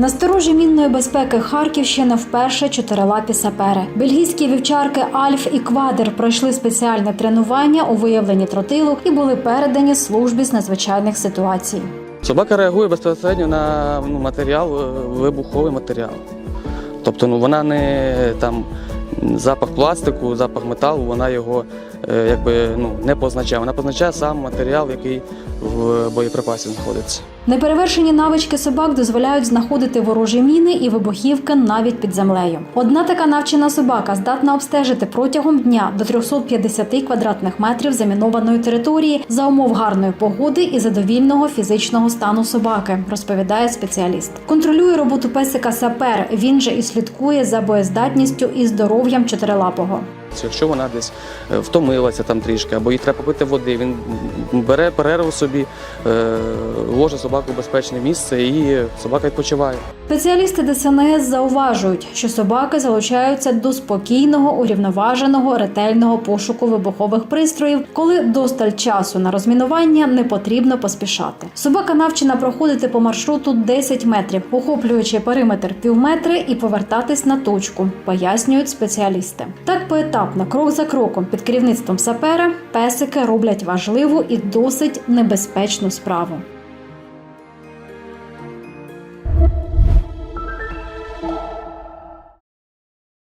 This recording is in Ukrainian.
Насторожі мінної безпеки Харківщини вперше чотирилапі сапери. Бельгійські вівчарки Альф і Квадр пройшли спеціальне тренування у виявленні тротилу і були передані службі з надзвичайних ситуацій. Собака реагує безпосередньо на ну, матеріал, е, вибуховий матеріал. Тобто ну, вона не там запах пластику, запах металу, вона його е, якби, ну, не позначає. Вона позначає сам матеріал, який в боєприпасі знаходиться. Неперевершені навички собак дозволяють знаходити ворожі міни і вибухівки навіть під землею. Одна така навчена собака здатна обстежити протягом дня до 350 квадратних метрів замінованої території за умов гарної погоди і задовільного фізичного стану собаки, розповідає спеціаліст. Контролює роботу песика сапер. Він же і слідкує за боєздатністю і здоров'ям чотирилапого. Якщо вона десь е, втомилася там трішки, або їй треба пити води, він бере перерву собі, е, ложе собаку в безпечне місце і собака відпочиває. Спеціалісти ДСНС зауважують, що собаки залучаються до спокійного, урівноваженого, ретельного пошуку вибухових пристроїв, коли досталь часу на розмінування не потрібно поспішати. Собака навчена проходити по маршруту 10 метрів, охоплюючи периметр півметри і повертатись на точку, пояснюють спеціалісти. Так поетапно, крок за кроком, під керівництвом сапера, песики роблять важливу і досить небезпечну справу. you